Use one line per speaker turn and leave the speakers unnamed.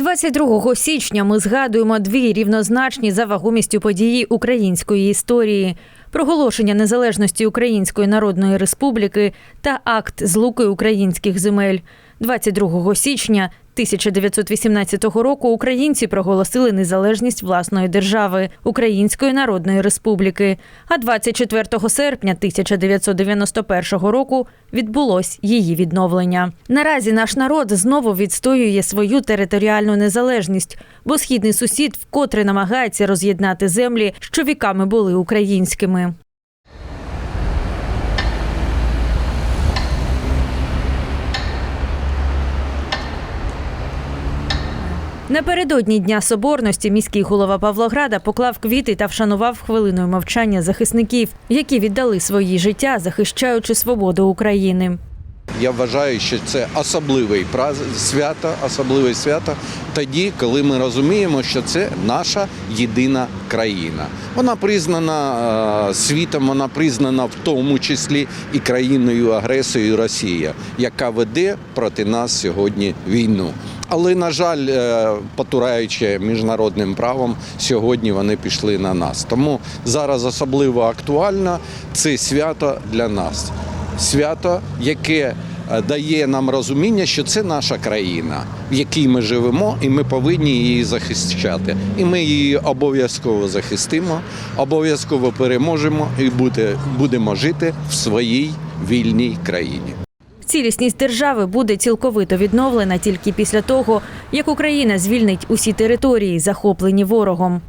22 січня ми згадуємо дві рівнозначні за вагомістю події української історії: проголошення незалежності Української Народної Республіки та акт злуки українських земель. 22 січня 1918 року українці проголосили незалежність власної держави Української Народної Республіки. А 24 серпня 1991 року відбулось її відновлення. Наразі наш народ знову відстоює свою територіальну незалежність, бо східний сусід вкотре намагається роз'єднати землі, що віками були українськими. Напередодні Дня Соборності міський голова Павлограда поклав квіти та вшанував хвилиною мовчання захисників, які віддали свої життя, захищаючи свободу України.
Я вважаю, що це особливий праз... свято, особливе свято тоді, коли ми розуміємо, що це наша єдина країна. Вона признана е, світом, вона признана в тому числі і країною агресією Росія, яка веде проти нас сьогодні війну. Але на жаль, е, потураючи міжнародним правом, сьогодні вони пішли на нас. Тому зараз особливо актуально це свято для нас свято, яке дає нам розуміння, що це наша країна, в якій ми живемо, і ми повинні її захищати. І ми її обов'язково захистимо, обов'язково переможемо і буде, будемо жити в своїй вільній країні.
Цілісність держави буде цілковито відновлена тільки після того, як Україна звільнить усі території, захоплені ворогом.